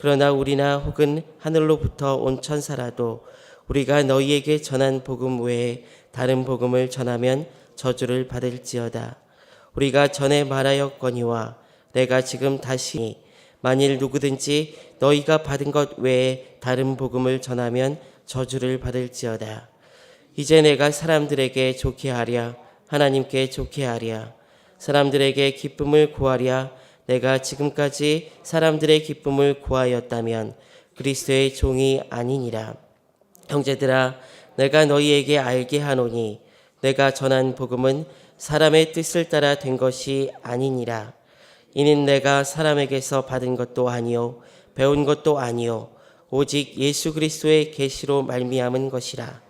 그러나 우리나 혹은 하늘로부터 온 천사라도 우리가 너희에게 전한 복음 외에 다른 복음을 전하면 저주를 받을지어다. 우리가 전에 말하였거니와 내가 지금 다시 만일 누구든지 너희가 받은 것 외에 다른 복음을 전하면 저주를 받을지어다. 이제 내가 사람들에게 좋게 하랴 하나님께 좋게 하랴 사람들에게 기쁨을 구하랴 내가 지금까지 사람들의 기쁨을 구하였다면 그리스도의 종이 아니니라. 형제들아 내가 너희에게 알게 하노니 내가 전한 복음은 사람의 뜻을 따라 된 것이 아니니라. 이는 내가 사람에게서 받은 것도 아니요 배운 것도 아니요 오직 예수 그리스도의 계시로 말미암은 것이라.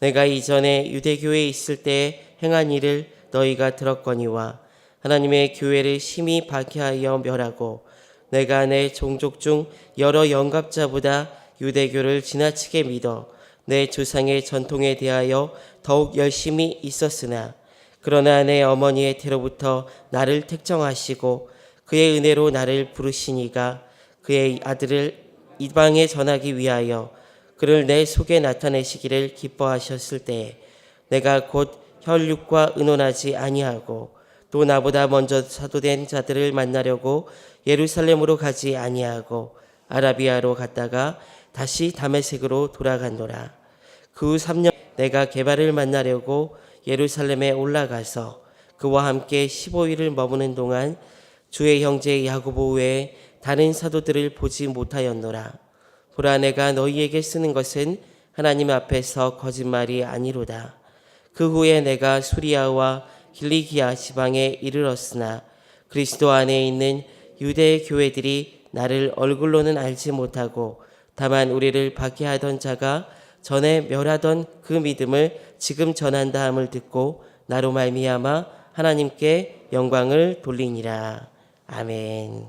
내가 이전에 유대교회에 있을 때 행한 일을 너희가 들었거니와 하나님의 교회를 심히 박해하여 멸하고 내가 내 종족 중 여러 영갑자보다 유대교를 지나치게 믿어 내 조상의 전통에 대하여 더욱 열심히 있었으나 그러나 내 어머니의 태로부터 나를 택정하시고 그의 은혜로 나를 부르시니가 그의 아들을 이방에 전하기 위하여 그를 내 속에 나타내시기를 기뻐하셨을 때에 내가 곧 혈육과 의논하지 아니하고 또 나보다 먼저 사도된 자들을 만나려고 예루살렘으로 가지 아니하고 아라비아로 갔다가 다시 다메섹으로 돌아간노라. 그 후 3년 내가 개발을 만나려고 예루살렘에 올라가서 그와 함께 15일을 머무는 동안 주의 형제 야고보 외에 다른 사도들을 보지 못하였노라. 보라 내가 너희에게 쓰는 것은 하나님 앞에서 거짓말이 아니로다. 그 후에 내가 수리아와 길리기아 지방에 이르렀으나 그리스도 안에 있는 유대 교회들이 나를 얼굴로는 알지 못하고 다만 우리를 박해하던 자가 전에 멸하던 그 믿음을 지금 전한다 함을 듣고 나로 말미암아 하나님께 영광을 돌리니라. 아멘.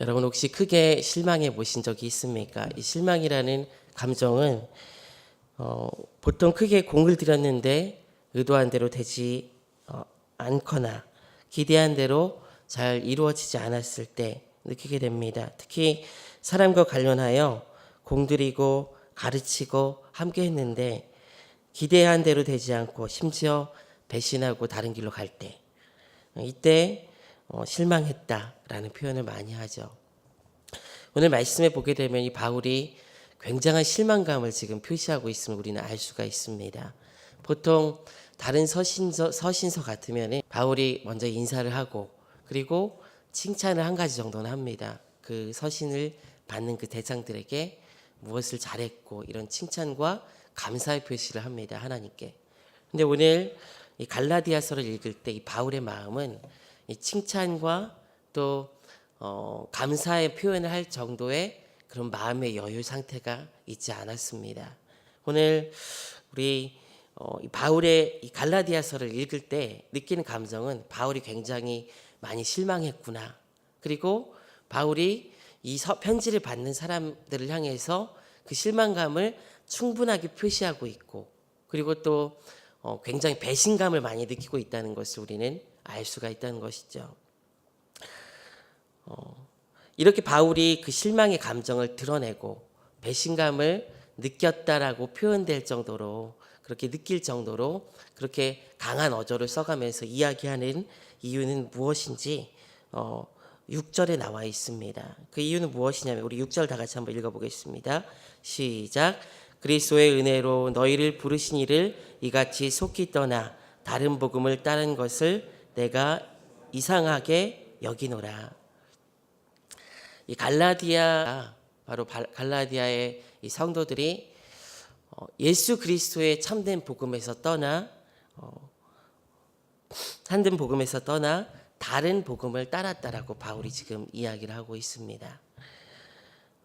여러분 혹시 크게 실망해 보신 적이 있습니까? 이 실망이라는 감정은 어, 보통 크게 공을 들였는데 의도한 대로 되지 어, 않거나 기대한 대로 잘 이루어지지 않았을 때 느끼게 됩니다. 특히 사람과 관련하여 공들이고 가르치고 함께 했는데 기대한 대로 되지 않고 심지어 배신하고 다른 길로 갈 때 이때 어, 실망했다라는 표현을 많이 하죠. 오늘 말씀에 보게 되면 이 바울이 굉장한 실망감을 지금 표시하고 있음을 우리는 알 수가 있습니다. 보통 다른 서신서, 서신서 같으면 바울이 먼저 인사를 하고 그리고 칭찬을 한 가지 정도는 합니다. 그 서신을 받는 그 대장들에게 무엇을 잘했고 이런 칭찬과 감사의 표시를 합니다. 하나님께. 근데 오늘 이 갈라디아서를 읽을 때 이 바울의 마음은 이 칭찬과 또 어, 감사의 표현을 할 정도의 그런 마음의 여유 상태가 있지 않았습니다. 오늘 우리 어, 이 바울의 이 갈라디아서를 읽을 때 느끼는 감정은 바울이 굉장히 많이 실망했구나. 그리고 바울이 이 서, 편지를 받는 사람들을 향해서 그 실망감을 충분하게 표시하고 있고 그리고 또 어, 굉장히 배신감을 많이 느끼고 있다는 것을 우리는 알 수가 있다는 것이죠. 어, 이렇게 바울이 그 실망의 감정을 드러내고 배신감을 느꼈다라고 표현될 정도로 그렇게 느낄 정도로 그렇게 강한 어조를 써가면서 이야기하는 이유는 무엇인지 어, 6절에 나와 있습니다. 그 이유는 무엇이냐면 우리 6절 다 같이 한번 읽어보겠습니다. 시작. 그리스도의 은혜로 너희를 부르신 이를 이같이 속히 떠나 다른 복음을 따른 것을 내가 이상하게 여기노라. 이 갈라디아 바로 발- 갈라디아의 이 성도들이 어, 예수 그리스도의 참된 복음에서 떠나 어, 참된 복음에서 떠나 다른 복음을 따랐다라고 바울이 지금 이야기를 하고 있습니다.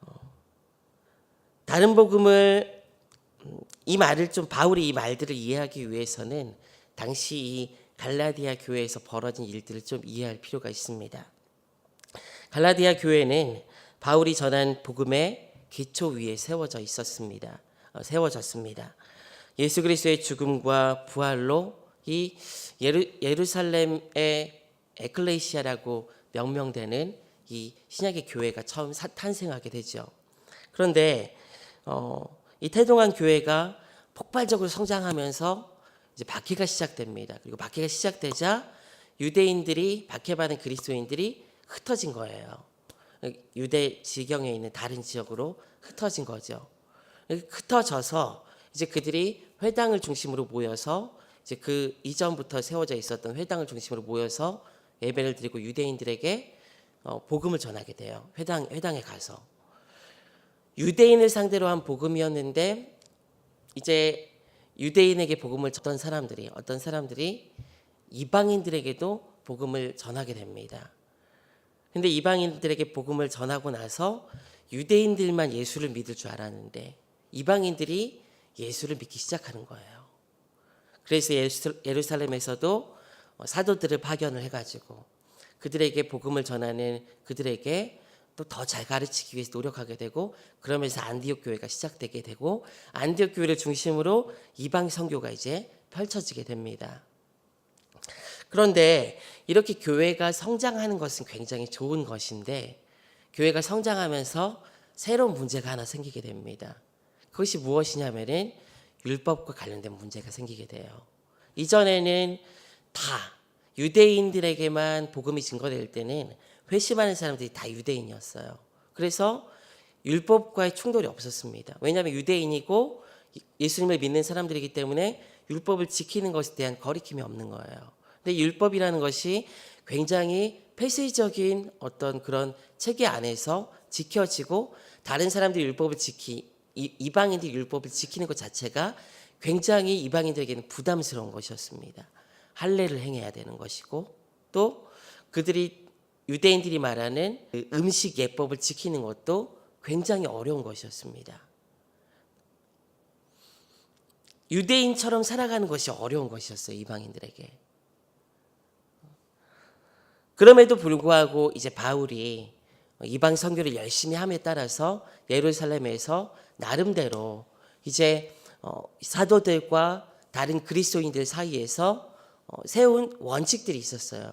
어, 다른 복음을 음, 이 말을 좀 바울이 이 말들을 이해하기 위해서는 당시 이 갈라디아 교회에서 벌어진 일들을 좀 이해할 필요가 있습니다. 갈라디아 교회는 바울이 전한 복음의 기초 위에 세워져 있었습니다. 어, 세워졌습니다. 예수 그리스도의 죽음과 부활로 이 예루, 예루살렘의 에클레시아라고 명명되는 이 신약의 교회가 처음 사- 탄생하게 되죠. 그런데 어, 이 태동한 교회가 폭발적으로 성장하면서 이제 박해가 시작됩니다. 그리고 박해가 시작되자 유대인들이 박해받은 그리스도인들이 흩어진 거예요. 유대 지경에 있는 다른 지역으로 흩어진 거죠. 흩어져서 이제 그들이 회당을 중심으로 모여서 이제 그 이전부터 세워져 있었던 회당을 중심으로 모여서 예배를 드리고 유대인들에게 어, 복음을 전하게 돼요. 회당 회당에 가서 유대인을 상대로 한 복음이었는데 이제 유대인에게 복음을 전던 사람들이 어떤 사람들이 이방인들에게도 복음을 전하게 됩니다. 근데 이방인들에게 복음을 전하고 나서 유대인들만 예수를 믿을 줄 알았는데 이방인들이 예수를 믿기 시작하는 거예요. 그래서 예루살렘에서도 사도들을 파견을 해가지고 그들에게 복음을 전하는 그들에게 또 더 잘 가르치기 위해서 노력하게 되고 그러면서 안디옥 교회가 시작되게 되고 안디옥 교회를 중심으로 이방 선교가 이제 펼쳐지게 됩니다. 그런데 이렇게 교회가 성장하는 것은 굉장히 좋은 것인데 교회가 성장하면서 새로운 문제가 하나 생기게 됩니다. 그것이 무엇이냐면은 율법과 관련된 문제가 생기게 돼요. 이전에는 다 유대인들에게만 복음이 증거될 때는 회심하는 사람들이 다 유대인이었어요. 그래서 율법과의 충돌이 없었습니다. 왜냐하면 유대인이고 예수님을 믿는 사람들이기 때문에 율법을 지키는 것에 대한 거리낌이 없는 거예요. 근데 율법이라는 것이 굉장히 폐쇄적인 어떤 그런 체계 안에서 지켜지고 다른 사람들이 율법을 지키 이- 이방인들이 율법을 지키는 것 자체가 굉장히 이방인들에게는 부담스러운 것이었습니다. 할례를 행해야 되는 것이고 또 그들이 유대인들이 말하는 그 음식 예법을 지키는 것도 굉장히 어려운 것이었습니다. 유대인처럼 살아가는 것이 어려운 것이었어요, 이방인들에게. 그럼에도 불구하고 이제 바울이 이방 선교를 열심히 함에 따라서 예루살렘에서 나름대로 이제 어, 사도들과 다른 그리스도인들 사이에서 어, 세운 원칙들이 있었어요.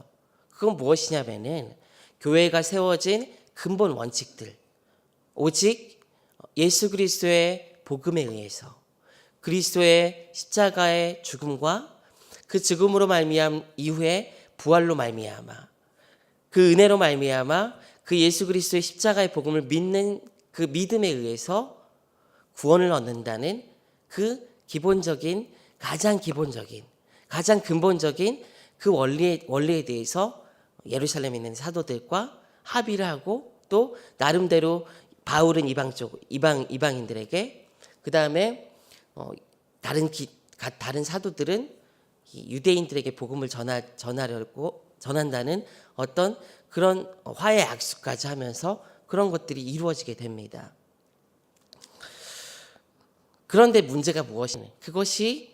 그건 무엇이냐면은 교회가 세워진 근본 원칙들. 오직 예수 그리스도의 복음에 의해서 그리스도의 십자가의 죽음과 그 죽음으로 말미암 이후에 부활로 말미암아 그 은혜로 말미암아 그 예수 그리스도의 십자가의 복음을 믿는 그 믿음에 의해서 구원을 얻는다는 그 기본적인 가장 기본적인 가장 근본적인 그 원리에 원리에 대해서 예루살렘에 있는 사도들과 합의를 하고 또 나름대로 바울은 이방 쪽 이방 이방인들에게 그 다음에 어, 다른 기, 가- 다른 사도들은 이 유대인들에게 복음을 전하, 전하려고 전한다는 어떤 그런 화해 약속까지 하면서 그런 것들이 이루어지게 됩니다. 그런데 문제가 무엇이냐? 그것이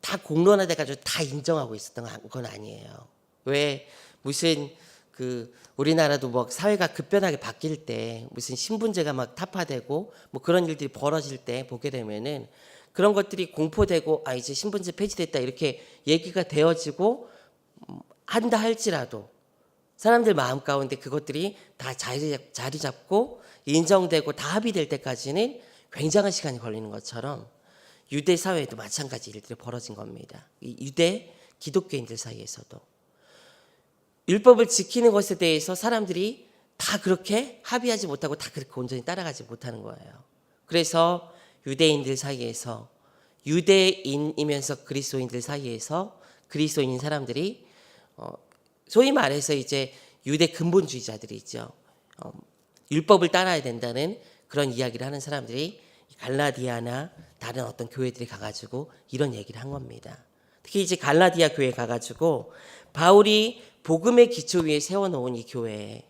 다 공론화돼 가지고 다 인정하고 있었던 건 아니에요. 왜 무슨 그 우리나라도 뭐 사회가 급변하게 바뀔 때 무슨 신분제가 막 타파되고 뭐 그런 일들이 벌어질 때 보게 되면은 그런 것들이 공포되고 아 이제 신분제 폐지됐다 이렇게 얘기가 되어지고 음, 한다 할지라도 사람들 마음 가운데 그것들이 다 자리, 잡- 자리 잡고 인정되고 다 합의될 때까지는 굉장한 시간이 걸리는 것처럼 유대 사회에도 마찬가지 일들이 벌어진 겁니다. 이 유대 기독교인들 사이에서도 율법을 지키는 것에 대해서 사람들이 다 그렇게 합의하지 못하고 다 그렇게 온전히 따라가지 못하는 거예요. 그래서 유대인들 사이에서 유대인이면서 그리스도인들 사이에서 그리스도인 사람들이 어, 소위 말해서 이제 유대 근본주의자들이 있죠. 어, 율법을 따라야 된다는 그런 이야기를 하는 사람들이 갈라디아나 다른 어떤 교회들이 가가지고 이런 얘기를 한 겁니다. 특히 이제 갈라디아 교회 가가지고 바울이 복음의 기초 위에 세워놓은 이 교회에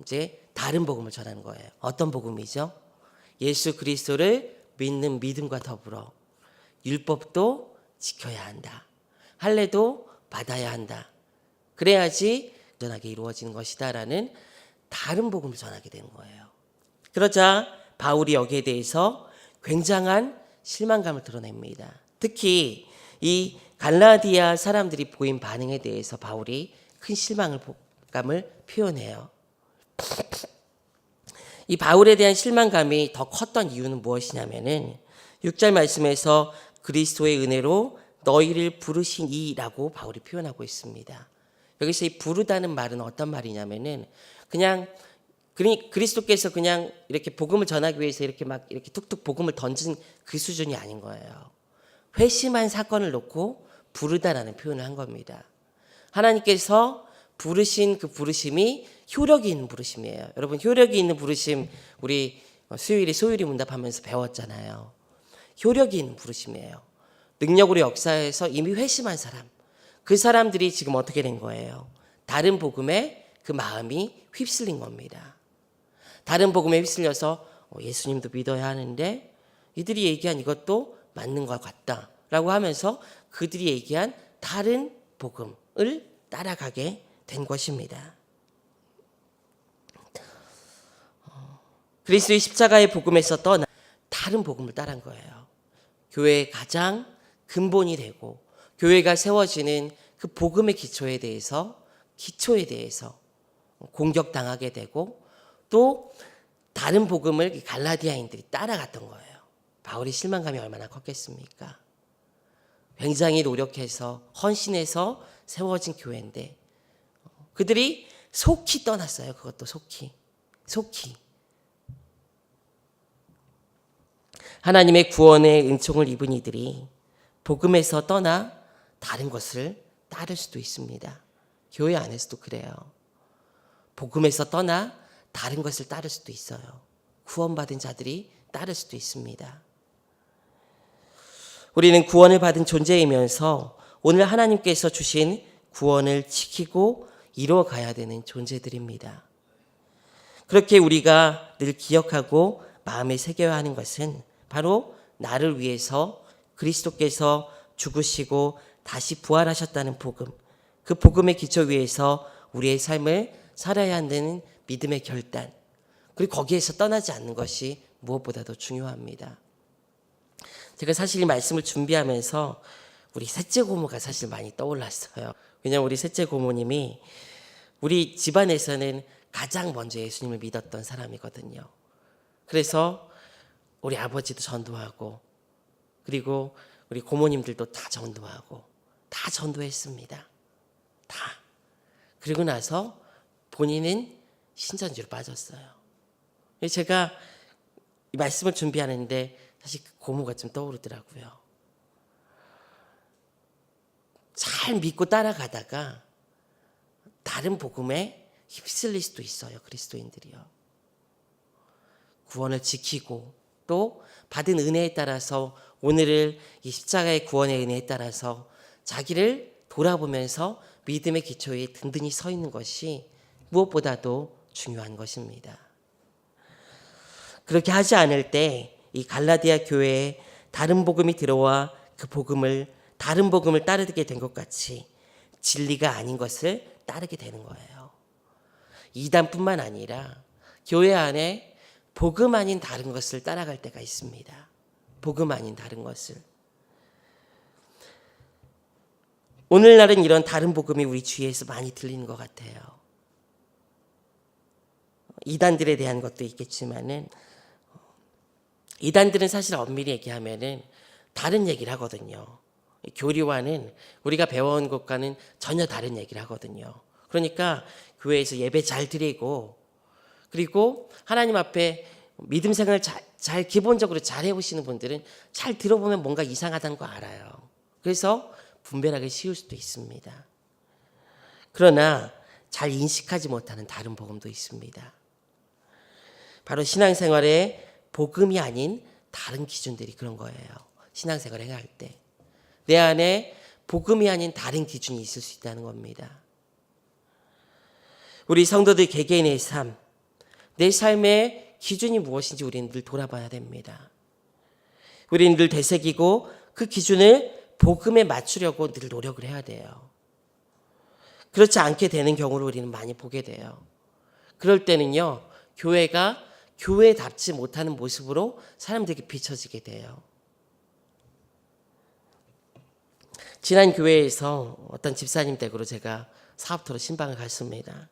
이제 다른 복음을 전하는 거예요. 어떤 복음이죠? 예수 그리스도를 믿는 믿음과 더불어 율법도 지켜야 한다. 할례도 받아야 한다. 그래야지 전하게 이루어지는 것이다라는 다른 복음을 전하게 되는 거예요. 그러자 바울이 여기에 대해서 굉장한 실망감을 드러냅니다. 특히 이 갈라디아 사람들이 보인 반응에 대해서 바울이 큰 실망을 감을 표현해요. 이 바울에 대한 실망감이 더 컸던 이유는 무엇이냐면은 6절 말씀에서 그리스도의 은혜로 너희를 부르신 이라고 바울이 표현하고 있습니다. 여기서 이 부르다는 말은 어떤 말이냐면은 그냥 그리- 그리스도께서 그냥 이렇게 복음을 전하기 위해서 이렇게 막 이렇게 툭툭 복음을 던진 그 수준이 아닌 거예요. 회심한 사건을 놓고 부르다라는 표현을 한 겁니다. 하나님께서 부르신 그 부르심이 효력이 있는 부르심이에요. 여러분 효력이 있는 부르심 우리 수요일에 소율이 문답하면서 배웠잖아요. 효력이 있는 부르심이에요. 능력으로 역사해서 이미 회심한 사람. 그 사람들이 지금 어떻게 된 거예요? 다른 복음에 그 마음이 휩쓸린 겁니다. 다른 복음에 휩쓸려서 어, 예수님도 믿어야 하는데 이들이 얘기한 이것도 맞는 것 같다라고 하면서 그들이 얘기한 다른 복음을 따라가게 된 것입니다. 어, 그리스도의 십자가의 복음에서 떠나 다른 복음을 따른 거예요. 교회의 가장 근본이 되고 교회가 세워지는 그 복음의 기초에 대해서 기초에 대해서 공격당하게 되고 또 다른 복음을 이 갈라디아인들이 따라갔던 거예요. 바울이 실망감이 얼마나 컸겠습니까? 굉장히 노력해서 헌신해서 세워진 교회인데 그들이 속히 떠났어요. 그것도 속히. 속히. 하나님의 구원의 은총을 입은 이들이 복음에서 떠나 다른 것을 따를 수도 있습니다. 교회 안에서도 그래요. 복음에서 떠나 다른 것을 따를 수도 있어요. 구원받은 자들이 따를 수도 있습니다. 우리는 구원을 받은 존재이면서 오늘 하나님께서 주신 구원을 지키고 이루어 가야 되는 존재들입니다. 그렇게 우리가 늘 기억하고 마음에 새겨야 하는 것은 바로 나를 위해서 그리스도께서 죽으시고 다시 부활하셨다는 복음, 그 복음의 기초 위에서 우리의 삶을 살아야 한다는 믿음의 결단, 그리고 거기에서 떠나지 않는 것이 무엇보다도 중요합니다. 제가 사실 이 말씀을 준비하면서 우리 셋째 고모가 사실 많이 떠올랐어요. 왜냐하면 우리 셋째 고모님이 우리 집안에서는 가장 먼저 예수님을 믿었던 사람이거든요. 그래서 우리 아버지도 전도하고 그리고 우리 고모님들도 다 전도하고 다 전도했습니다. 다. 그리고 나서 본인은 신천지로 빠졌어요. 제가 이 말씀을 준비하는데 사실 그 고모가 좀 떠오르더라고요. 잘 믿고 따라가다가 다른 복음에 휩쓸릴 수도 있어요. 그리스도인들이요. 구원을 지키고 또 받은 은혜에 따라서 오늘을 이 십자가의 구원의 은혜에 따라서 자기를 돌아보면서 믿음의 기초에 든든히 서 있는 것이 무엇보다도 중요한 것입니다. 그렇게 하지 않을 때 이 갈라디아 교회에 다른 복음이 들어와 그 복음을 다른 복음을 따르게 된 것 같이 진리가 아닌 것을 따르게 되는 거예요. 이단뿐만 아니라 교회 안에 복음 아닌 다른 것을 따라갈 때가 있습니다. 복음 아닌 다른 것을. 오늘날은 이런 다른 복음이 우리 주위에서 많이 들리는 것 같아요. 이단들에 대한 것도 있겠지만은 이단들은 사실 엄밀히 얘기하면은 다른 얘기를 하거든요. 교리와는 우리가 배워온 것과는 전혀 다른 얘기를 하거든요. 그러니까 교회에서 예배 잘 드리고 그리고 하나님 앞에 믿음 생활 잘, 잘 기본적으로 잘 해오시는 분들은 잘 들어보면 뭔가 이상하다는 거 알아요. 그래서 분별하기 쉬울 수도 있습니다. 그러나 잘 인식하지 못하는 다른 복음도 있습니다. 바로 신앙생활에 복음이 아닌 다른 기준들이 그런 거예요. 신앙생활을 행할 때. 내 안에 복음이 아닌 다른 기준이 있을 수 있다는 겁니다. 우리 성도들 개개인의 삶, 내 삶의 기준이 무엇인지 우리는 늘 돌아봐야 됩니다. 우리는 늘 되새기고 그 기준을 복음에 맞추려고 늘 노력을 해야 돼요. 그렇지 않게 되는 경우를 우리는 많이 보게 돼요. 그럴 때는요, 교회가 교회답지 못하는 모습으로 사람들에게 비춰지게 돼요. 지난 교회에서 어떤 집사님 댁으로 제가 사업터로 신방을 갔습니다.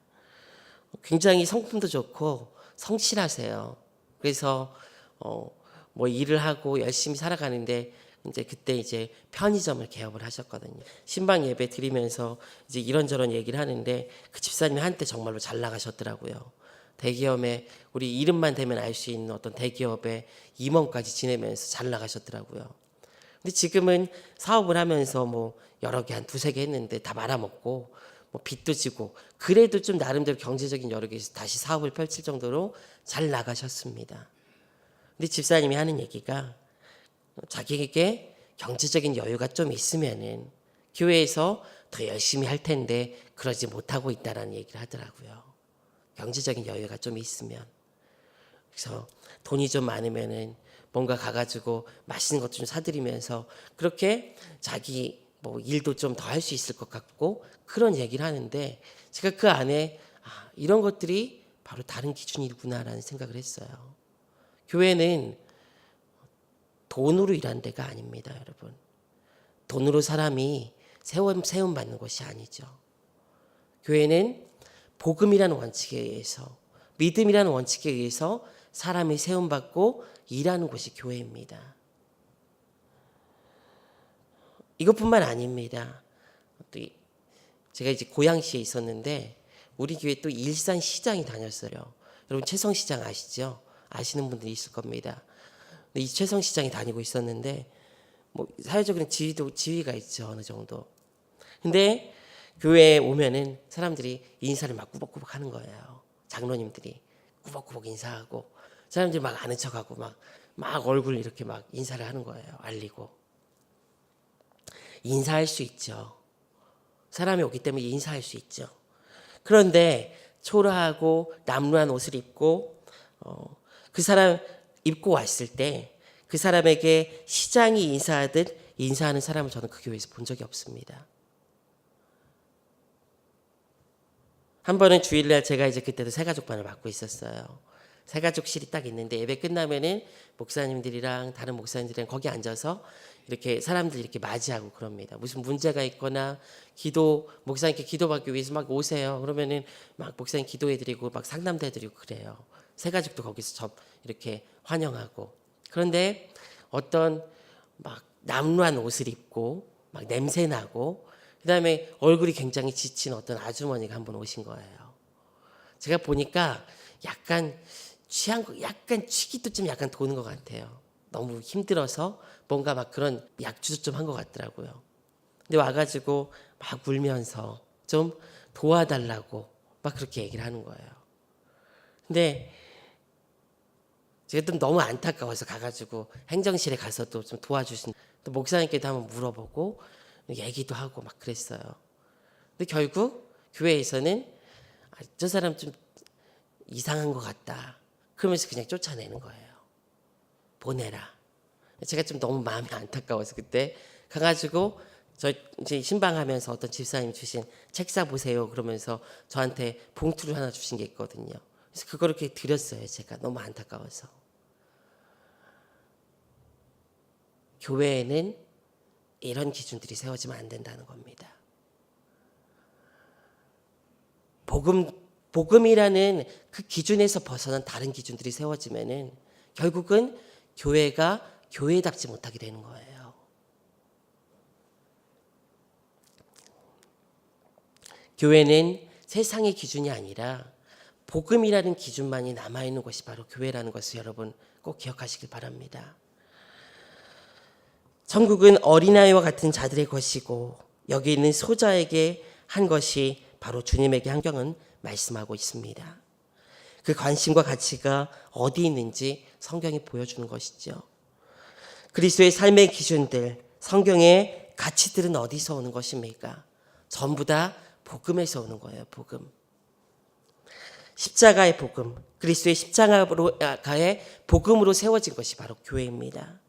굉장히 성품도 좋고 성실하세요. 그래서 어, 뭐 일을 하고 열심히 살아가는데 이제 그때 이제 편의점을 개업을 하셨거든요. 신방 예배 드리면서 이제 이런저런 얘기를 하는데 그 집사님이 한때 정말로 잘 나가셨더라고요. 대기업에 우리 이름만 대면 알 수 있는 어떤 대기업의 임원까지 지내면서 잘 나가셨더라고요. 근데 지금은 사업을 하면서 뭐 여러 개 한 두세 개 했는데 다 말아먹고 뭐 빚도 지고 그래도 좀 나름대로 경제적인 여력에서 다시 사업을 펼칠 정도로 잘 나가셨습니다. 근데 집사님이 하는 얘기가 자기에게 경제적인 여유가 좀 있으면은 교회에서 더 열심히 할 텐데 그러지 못하고 있다라는 얘기를 하더라고요. 경제적인 여유가 좀 있으면 그래서 돈이 좀 많으면은 뭔가 가가지고 맛있는 것 좀 사드리면서 그렇게 자기 뭐 일도 좀 더 할 수 있을 것 같고 그런 얘기를 하는데 제가 그 안에 아, 이런 것들이 바로 다른 기준이구나라는 생각을 했어요. 교회는 돈으로 일하는 데가 아닙니다, 여러분. 돈으로 사람이 세움, 세움 받는 것이 아니죠. 교회는 복음이라는 원칙에 의해서 믿음이라는 원칙에 의해서 사람이 세움 받고 일하는 곳이 교회입니다. 이것뿐만 아닙니다. 또 제가 이제 고양시에 있었는데 우리 교회 또 일산 시장이 다녔어요. 여러분 최성 시장 아시죠? 아시는 분들이 있을 겁니다. 이 최성 시장이 다니고 있었는데 뭐 사회적인 지위도 지위가 있죠 어느 정도. 근데 교회에 오면은 사람들이 인사를 막 꾸벅꾸벅 하는 거예요. 장로님들이 꾸벅꾸벅 인사하고 사람들이 막 아는 척하고 막, 막 얼굴 이렇게 막 인사를 하는 거예요. 알리고. 인사할 수 있죠. 사람이 오기 때문에 인사할 수 있죠. 그런데 초라하고 남루한 옷을 입고 어, 그 사람 입고 왔을 때 그 사람에게 시장이 인사하듯 인사하는 사람을 저는 그 교회에서 본 적이 없습니다. 한 번은 주일날 제가 이제 그때도 새가족반을 맡고 있었어요. 새가족실이 딱 있는데 예배 끝나면은 목사님들이랑 다른 목사님들이랑 거기 앉아서 이렇게 사람들 이렇게 맞이하고 그럽니다. 무슨 문제가 있거나 기도 목사님께 기도받기 위해서 막 오세요. 그러면은 막 목사님 기도해드리고 막 상담도 해드리고 그래요. 새 가족도 거기서 접 이렇게 환영하고 그런데 어떤 막 남루한 옷을 입고 막 냄새 나고 그다음에 얼굴이 굉장히 지친 어떤 아주머니가 한 분 오신 거예요. 제가 보니까 약간 취한 거, 약간 취기도 좀 약간 도는 것 같아요. 너무 힘들어서 뭔가 막 그런 약주도 좀 한 것 같더라고요. 근데 와가지고 막 울면서 좀 도와달라고 막 그렇게 얘기를 하는 거예요. 근데 제가 좀 너무 안타까워서 가가지고 행정실에 가서 또 좀 도와주신 또 목사님께도 한번 물어보고 얘기도 하고 막 그랬어요. 근데 결국 교회에서는 아, 저 사람 좀 이상한 것 같다. 그러면서 그냥 쫓아내는 거예요. 보내라. 제가 좀 너무 마음이 안타까워서 그때 가가지고 저 이제 신방하면서 어떤 집사님 주신 책사 보세요 그러면서 저한테 봉투를 하나 주신 게 있거든요. 그래서 그거를 이렇게 드렸어요. 제가 너무 안타까워서. 교회에는 이런 기준들이 세워지면 안 된다는 겁니다. 복음 복음이라는 그 기준에서 벗어난 다른 기준들이 세워지면은 결국은 교회가 교회답지 못하게 되는 거예요. 교회는 세상의 기준이 아니라 복음이라는 기준만이 남아 있는 것이 바로 교회라는 것을 여러분 꼭 기억하시길 바랍니다. 천국은 어린아이와 같은 자들의 것이고 여기 있는 소자에게 한 것이 바로 주님에게 한경은 말씀하고 있습니다. 그 관심과 가치가 어디 있는지 성경이 보여주는 것이죠. 그리스도의 삶의 기준들, 성경의 가치들은 어디서 오는 것입니까? 전부 다 복음에서 오는 거예요. 복음. 십자가의 복음, 그리스도의 십자가의 복음으로 세워진 것이 바로 교회입니다.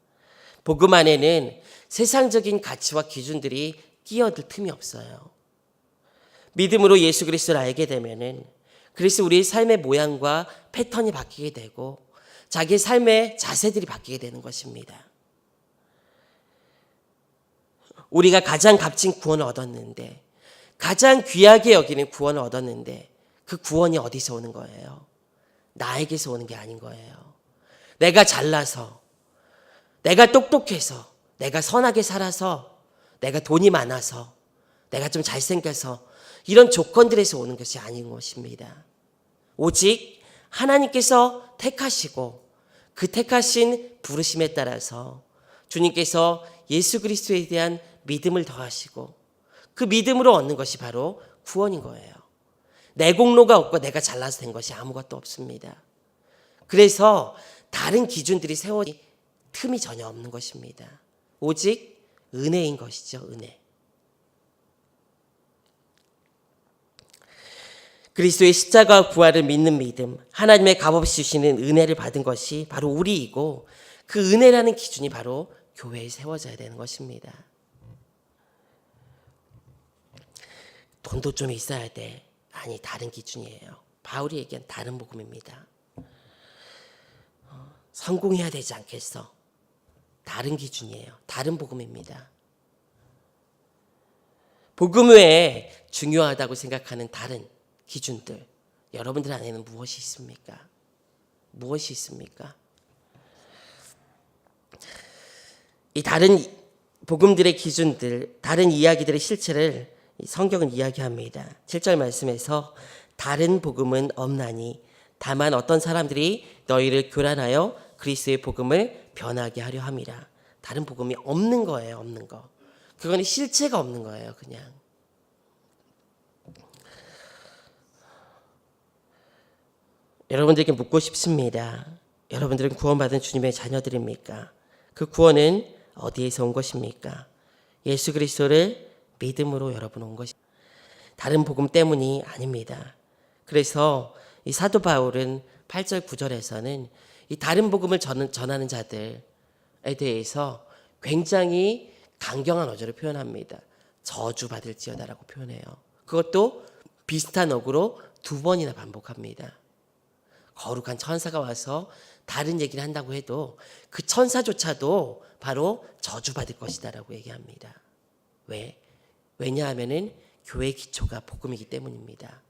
복음 안에는 세상적인 가치와 기준들이 끼어들 틈이 없어요. 믿음으로 예수 그리스도를 알게 되면은 그래서 우리의 삶의 모양과 패턴이 바뀌게 되고 자기의 삶의 자세들이 바뀌게 되는 것입니다. 우리가 가장 값진 구원을 얻었는데 가장 귀하게 여기는 구원을 얻었는데 그 구원이 어디서 오는 거예요? 나에게서 오는 게 아닌 거예요. 내가 잘나서 내가 똑똑해서 내가 선하게 살아서 내가 돈이 많아서 내가 좀 잘생겨서 이런 조건들에서 오는 것이 아닌 것입니다. 오직 하나님께서 택하시고 그 택하신 부르심에 따라서 주님께서 예수 그리스도에 대한 믿음을 더하시고 그 믿음으로 얻는 것이 바로 구원인 거예요. 내 공로가 없고 내가 잘나서 된 것이 아무것도 없습니다. 그래서 다른 기준들이 세워진 틈이 전혀 없는 것입니다. 오직 은혜인 것이죠, 은혜. 그리스도의 십자가 부활을 믿는 믿음, 하나님의 값없이 주시는 은혜를 받은 것이 바로 우리이고 그 은혜라는 기준이 바로 교회에 세워져야 되는 것입니다. 돈도 좀 있어야 돼. 아니 다른 기준이에요. 바울이 얘기한 다른 복음입니다. 어, 성공해야 되지 않겠어. 다른 기준이에요. 다른 복음입니다. 복음 외에 중요하다고 생각하는 다른 기준들 여러분들 안에는 무엇이 있습니까? 무엇이 있습니까? 이 다른 복음들의 기준들, 다른 이야기들의 실체를 성경은 이야기합니다. 7절 말씀에서 다른 복음은 없나니 다만 어떤 사람들이 너희를 교란하여 그리스의 복음을 변하게 하려 함이라. 다른 복음이 없는 거예요, 없는 거. 그거는 실체가 없는 거예요, 그냥. 여러분들에게 묻고 싶습니다. 여러분들은 구원받은 주님의 자녀들입니까? 그 구원은 어디에서 온 것입니까? 예수 그리스도를 믿음으로 여러분 온 것이 다른 복음 때문이 아닙니다. 그래서 이 사도 바울은 8절 9절에서는 이 다른 복음을 전하는 자들에 대해서 굉장히 강경한 어조를 표현합니다. 저주 받을지어다라고 표현해요. 그것도 비슷한 어구로 두 번이나 반복합니다. 거룩한 천사가 와서 다른 얘기를 한다고 해도 그 천사조차도 바로 저주받을 것이다라고 얘기합니다. 왜? 왜냐하면은 교회 기초가 복음이기 때문입니다.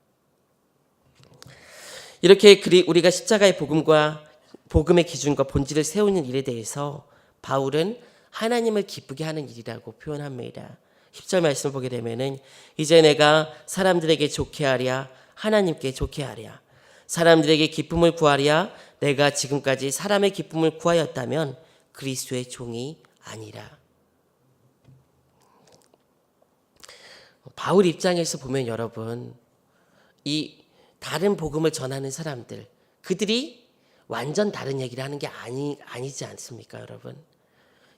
이렇게 우리가 십자가의 복음과 복음의 기준과 본질을 세우는 일에 대해서 바울은 하나님을 기쁘게 하는 일이라고 표현합니다. 10절 말씀을 보게 되면은 이제 내가 사람들에게 좋게 하랴 하나님께 좋게 하랴 사람들에게 기쁨을 구하랴 내가 지금까지 사람의 기쁨을 구하였다면 그리스도의 종이 아니라 바울 입장에서 보면 여러분 이 다른 복음을 전하는 사람들 그들이 완전 다른 얘기를 하는 게 아니 아니지 않습니까, 여러분?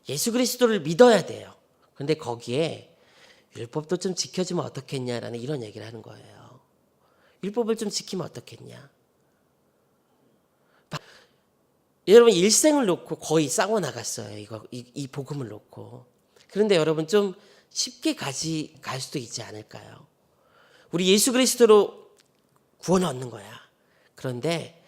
예수 그리스도를 믿어야 돼요. 근데 거기에 율법도 좀 지켜주면 어떻겠냐라는 이런 얘기를 하는 거예요. 율법을 좀 지키면 어떻겠냐? 여러분 일생을 놓고 거의 싸워 나갔어요. 이거 이, 이 복음을 놓고. 그런데 여러분 좀 쉽게 가지 갈 수도 있지 않을까요? 우리 예수 그리스도로 구원 얻는 거야. 그런데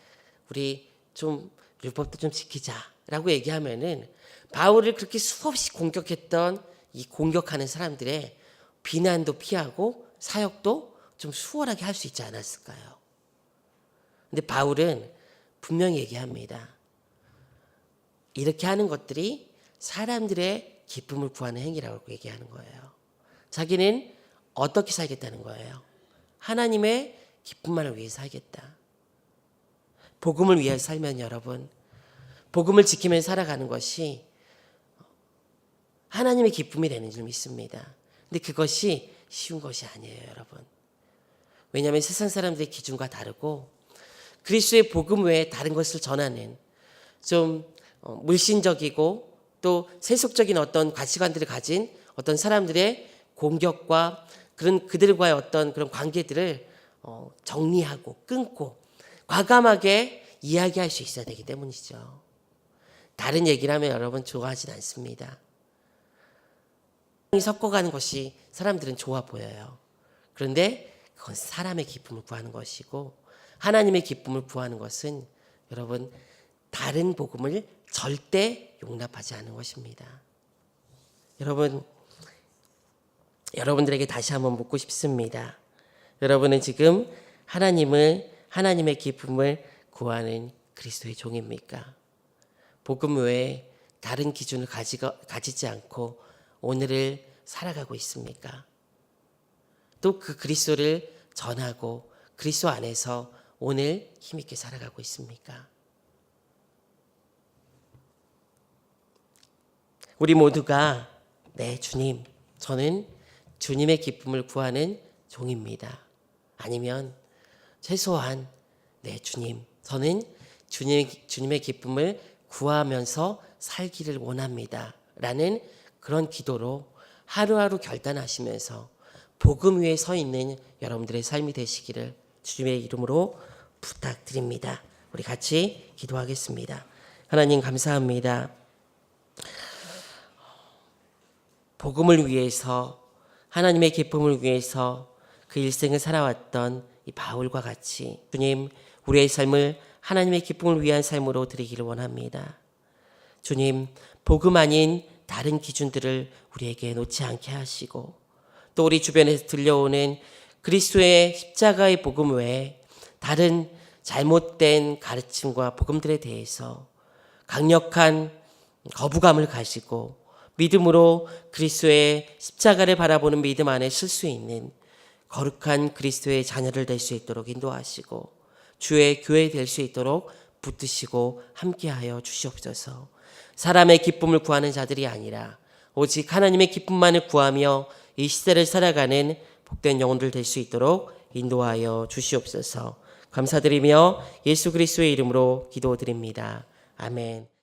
우리 좀 율법도 좀 지키자라고 얘기하면은 바울을 그렇게 수없이 공격했던 이 공격하는 사람들의 비난도 피하고 사역도 좀 수월하게 할 수 있지 않았을까요? 근데 바울은 분명히 얘기합니다. 이렇게 하는 것들이 사람들의 기쁨을 구하는 행위라고 얘기하는 거예요. 자기는 어떻게 살겠다는 거예요? 하나님의 기쁨만을 위해 살겠다. 복음을 위해 살면 여러분, 복음을 지키며 살아가는 것이 하나님의 기쁨이 되는 줄 믿습니다. 근데 그것이 쉬운 것이 아니에요, 여러분. 왜냐하면 세상 사람들의 기준과 다르고 그리스도의 복음 외에 다른 것을 전하는 좀 어, 물신적이고 또 세속적인 어떤 가치관들을 가진 어떤 사람들의 공격과 그런 그들과의 어떤 그런 관계들을 어, 정리하고 끊고 과감하게 이야기할 수 있어야 되기 때문이죠. 다른 얘기를 하면 여러분 좋아하진 않습니다. 섞어가는 것이 사람들은 좋아 보여요. 그런데 그건 사람의 기쁨을 구하는 것이고 하나님의 기쁨을 구하는 것은 여러분 다른 복음을 절대 용납하지 않은 것입니다. 여러분 여러분들에게 다시 한번 묻고 싶습니다. 여러분은 지금 하나님을 하나님의 기쁨을 구하는 그리스도의 종입니까? 복음 외에 다른 기준을 가지가, 가지지 않고 오늘을 살아가고 있습니까? 또 그 그리스도를 전하고 그리스도 안에서 오늘 힘있게 살아가고 있습니까? 우리 모두가 네 주님 저는 주님의 기쁨을 구하는 종입니다. 아니면 최소한 네 주님 저는 주님, 주님의 기쁨을 구하면서 살기를 원합니다. 라는 그런 기도로 하루하루 결단하시면서 복음 위에 서 있는 여러분들의 삶이 되시기를 주님의 이름으로 부탁드립니다. 우리 같이 기도하겠습니다. 하나님 감사합니다. 복음을 위해서 하나님의 기쁨을 위해서 그 일생을 살아왔던 이 바울과 같이 주님 우리의 삶을 하나님의 기쁨을 위한 삶으로 드리기를 원합니다. 주님 복음 아닌 다른 기준들을 우리에게 놓지 않게 하시고 또 우리 주변에서 들려오는 그리스도의 십자가의 복음 외에 다른 잘못된 가르침과 복음들에 대해서 강력한 거부감을 가지고 믿음으로 그리스도의 십자가를 바라보는 믿음 안에 쓸 수 있는 거룩한 그리스도의 자녀를 될 수 있도록 인도하시고 주의 교회 될 수 있도록 붙드시고 함께하여 주시옵소서. 사람의 기쁨을 구하는 자들이 아니라 오직 하나님의 기쁨만을 구하며 이 시대를 살아가는 복된 영혼들 될 수 있도록 인도하여 주시옵소서. 감사드리며 예수 그리스도의 이름으로 기도드립니다. 아멘.